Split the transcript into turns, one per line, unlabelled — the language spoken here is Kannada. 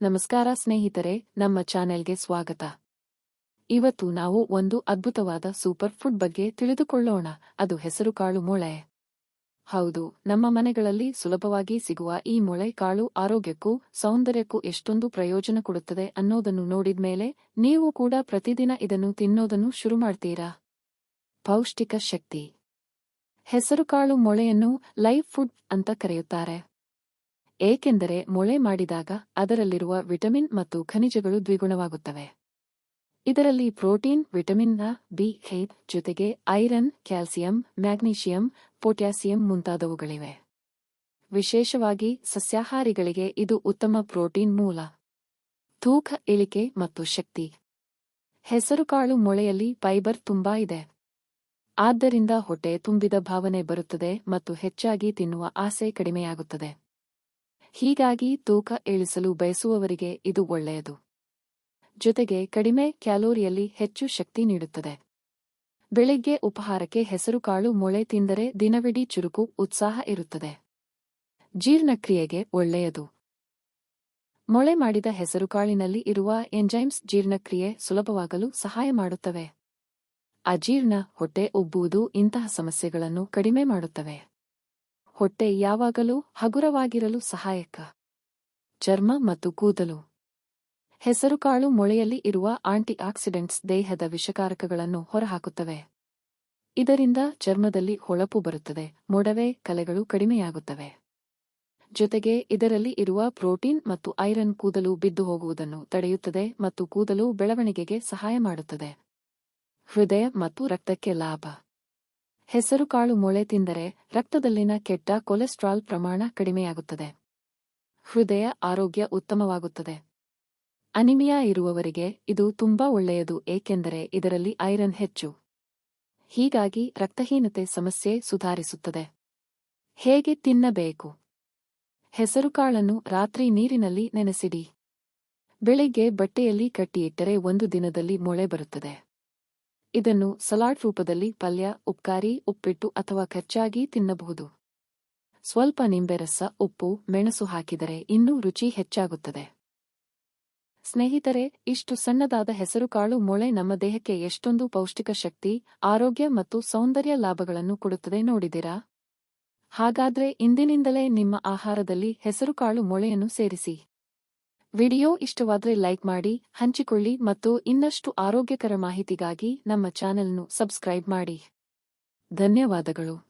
ನಮಸ್ಕಾರ ಸ್ನೇಹಿತರೆ, ನಮ್ಮ ಚಾನೆಲ್ಗೆ ಸ್ವಾಗತ. ಇವತ್ತು ನಾವು ಒಂದು ಅದ್ಭುತವಾದ ಸೂಪರ್ ಫುಡ್ ಬಗ್ಗೆ ತಿಳಿದುಕೊಳ್ಳೋಣ. ಅದು ಹೆಸರುಕಾಳು ಮೊಳೆ. ಹೌದು, ನಮ್ಮ ಮನೆಗಳಲ್ಲಿ ಸುಲಭವಾಗಿ ಸಿಗುವ ಈ ಮೊಳೆ ಕಾಳು ಆರೋಗ್ಯಕ್ಕೂ, ಸೌಂದರ್ಯಕ್ಕೂ ಎಷ್ಟೊಂದು ಪ್ರಯೋಜನ ಕೊಡುತ್ತದೆ ಅನ್ನೋದನ್ನು ನೋಡಿದ್ಮೇಲೆ, ನೀವು ಕೂಡ ಪ್ರತಿದಿನ ಇದನ್ನು ತಿನ್ನೋದನ್ನು ಶುರು ಮಾಡ್ತೀರಾ? ಪೌಷ್ಟಿಕ ಶಕ್ತಿ. ಹೆಸರುಕಾಳು ಮೊಳೆಯನ್ನು ಲೈಫ್ ಫುಡ್ ಅಂತ ಕರೆಯುತ್ತಾರೆ. ಏಕೆಂದರೆ ಮೊಳೆ ಮಾಡಿದಾಗ ಅದರಲ್ಲಿರುವ ವಿಟಮಿನ್ ಮತ್ತು ಖನಿಜಗಳು ದ್ವಿಗುಣವಾಗುತ್ತವೆ. ಇದರಲ್ಲಿ ಪ್ರೋಟೀನ್, ವಿಟಮಿನ್ನ ಬಿ ಹೇಪ್ ಜೊತೆಗೆ ಐರನ್, ಕ್ಯಾಲ್ಸಿಯಂ, ಮ್ಯಾಗ್ನೀಷಿಯಂ, ಪೊಟ್ಯಾಸಿಯಂ ಮುಂತಾದವುಗಳಿವೆ. ವಿಶೇಷವಾಗಿ ಸಸ್ಯಾಹಾರಿಗಳಿಗೆ ಇದು ಉತ್ತಮ ಪ್ರೋಟೀನ್ ಮೂಲ. ತೂಕ, ಇಳಿಕೆ ಮತ್ತು ಶಕ್ತಿ. ಹೆಸರುಕಾಳು ಮೊಳೆಯಲ್ಲಿ ಫೈಬರ್ ತುಂಬಾ ಇದೆ. ಆದ್ದರಿಂದ ಹೊಟ್ಟೆ ತುಂಬಿದ ಭಾವನೆ ಬರುತ್ತದೆ ಮತ್ತು ಹೆಚ್ಚಾಗಿ ತಿನ್ನುವ ಆಸೆ ಕಡಿಮೆಯಾಗುತ್ತದೆ. ಹೀಗಾಗಿ ತೂಕ ಇಳಿಸಲು ಬಯಸುವವರಿಗೆ ಇದು ಒಳ್ಳೆಯದು. ಜೊತೆಗೆ ಕಡಿಮೆ ಕ್ಯಾಲೋರಿಯಲ್ಲಿ ಹೆಚ್ಚು ಶಕ್ತಿ ನೀಡುತ್ತದೆ. ಬೆಳಿಗ್ಗೆ ಉಪಹಾರಕ್ಕೆ ಹೆಸರುಕಾಳು ಮೊಳೆ ತಿಂದರೆ ದಿನವಿಡೀ ಚುರುಕು, ಉತ್ಸಾಹ ಇರುತ್ತದೆ. ಜೀರ್ಣಕ್ರಿಯೆಗೆ ಒಳ್ಳೆಯದು. ಮೊಳೆ ಮಾಡಿದ ಹೆಸರುಕಾಳಿನಲ್ಲಿ ಇರುವ ಎಂಜೈಮ್ಸ್ ಜೀರ್ಣಕ್ರಿಯೆ ಸುಲಭವಾಗಲು ಸಹಾಯ ಮಾಡುತ್ತವೆ. ಅಜೀರ್ಣ, ಹೊಟ್ಟೆ ಉಬ್ಬುವುದು ಇಂತಹ ಸಮಸ್ಯೆಗಳನ್ನು ಕಡಿಮೆ ಮಾಡುತ್ತವೆ. ಹೊಟ್ಟೆ ಯಾವಾಗಲೂ ಹಗುರವಾಗಿರಲು ಸಹಾಯಕ. ಚರ್ಮ ಮತ್ತು ಕೂದಲು. ಹೆಸರುಕಾಳು ಮೊಳೆಯಲ್ಲಿ ಇರುವ ಆಂಟಿ ಆಕ್ಸಿಡೆಂಟ್ಸ್ ದೇಹದ ವಿಷಕಾರಕಗಳನ್ನು ಹೊರಹಾಕುತ್ತವೆ. ಇದರಿಂದ ಚರ್ಮದಲ್ಲಿ ಹೊಳಪು ಬರುತ್ತದೆ, ಮೊಡವೆ ಕಲೆಗಳು ಕಡಿಮೆಯಾಗುತ್ತವೆ. ಜೊತೆಗೆ ಇದರಲ್ಲಿ ಇರುವ ಪ್ರೋಟೀನ್ ಮತ್ತು ಐರನ್ ಕೂದಲು ಬಿದ್ದು ಹೋಗುವುದನ್ನು ತಡೆಯುತ್ತದೆ ಮತ್ತು ಕೂದಲು ಬೆಳವಣಿಗೆಗೆ ಸಹಾಯ ಮಾಡುತ್ತದೆ. ಹೃದಯ ಮತ್ತು ರಕ್ತಕ್ಕೆ ಲಾಭ. ಹೆಸರುಕಾಳು ಮೊಳೆ ತಿಂದರೆ ರಕ್ತದಲ್ಲಿನ ಕೆಟ್ಟ ಕೊಲೆಸ್ಟ್ರಾಲ್ ಪ್ರಮಾಣ ಕಡಿಮೆಯಾಗುತ್ತದೆ. ಹೃದಯ ಆರೋಗ್ಯ ಉತ್ತಮವಾಗುತ್ತದೆ. ಅನಿಮಿಯಾ ಇರುವವರಿಗೆ ಇದು ತುಂಬಾ ಒಳ್ಳೆಯದು, ಏಕೆಂದರೆ ಇದರಲ್ಲಿ ಐರನ್ ಹೆಚ್ಚು. ಹೀಗಾಗಿ ರಕ್ತಹೀನತೆ ಸಮಸ್ಯೆ ಸುಧಾರಿಸುತ್ತದೆ. ಹೇಗೆ ತಿನ್ನಬೇಕು? ಹೆಸರುಕಾಳನ್ನು ರಾತ್ರಿ ನೀರಿನಲ್ಲಿ ನೆನೆಸಿಡಿ. ಬೆಳಿಗ್ಗೆ ಬಟ್ಟೆಯಲ್ಲಿ ಕಟ್ಟಿಯಿಟ್ಟರೆ ಒಂದು ದಿನದಲ್ಲಿ ಮೊಳೆ ಬರುತ್ತದೆ. ಇದನ್ನು ಸಲಾಡ್ ರೂಪದಲ್ಲಿ ಪಲ್ಯ, ಉಪ್ಕಾರಿ, ಉಪ್ಪಿಟ್ಟು ಅಥವಾ ಖರ್ಚಾಗಿ ತಿನ್ನಬಹುದು. ಸ್ವಲ್ಪ ನಿಂಬೆರಸ, ಉಪ್ಪು, ಮೆಣಸು ಹಾಕಿದರೆ ಇನ್ನೂ ರುಚಿ ಹೆಚ್ಚಾಗುತ್ತದೆ. ಸ್ನೇಹಿತರೆ, ಇಷ್ಟು ಸಣ್ಣದಾದ ಹೆಸರುಕಾಳು ಮೊಳೆ ನಮ್ಮ ದೇಹಕ್ಕೆ ಎಷ್ಟೊಂದು ಪೌಷ್ಟಿಕ ಶಕ್ತಿ, ಆರೋಗ್ಯ ಮತ್ತು ಸೌಂದರ್ಯ ಲಾಭಗಳನ್ನು ಕೊಡುತ್ತದೆ ನೋಡಿದಿರಾ ಹಾಗಾದ್ರೆ ಇಂದಿನಿಂದಲೇ ನಿಮ್ಮ ಆಹಾರದಲ್ಲಿ ಹೆಸರುಕಾಳು ಮೊಳೆಯನ್ನು ಸೇರಿಸಿ. ವಿಡಿಯೋ ಇಷ್ಟವಾದರೆ ಲೈಕ್ ಮಾಡಿ ಹಂಚಿಕೊಳ್ಳಿ ಮತ್ತು ಇನ್ನಷ್ಟು ಆರೋಗ್ಯಕರ ಮಾಹಿತಿಗಾಗಿ ನಮ್ಮ ಚಾನೆಲ್ನು ಸಬ್ಸ್ಕ್ರೈಬ್ ಮಾಡಿ. ಧನ್ಯವಾದಗಳು.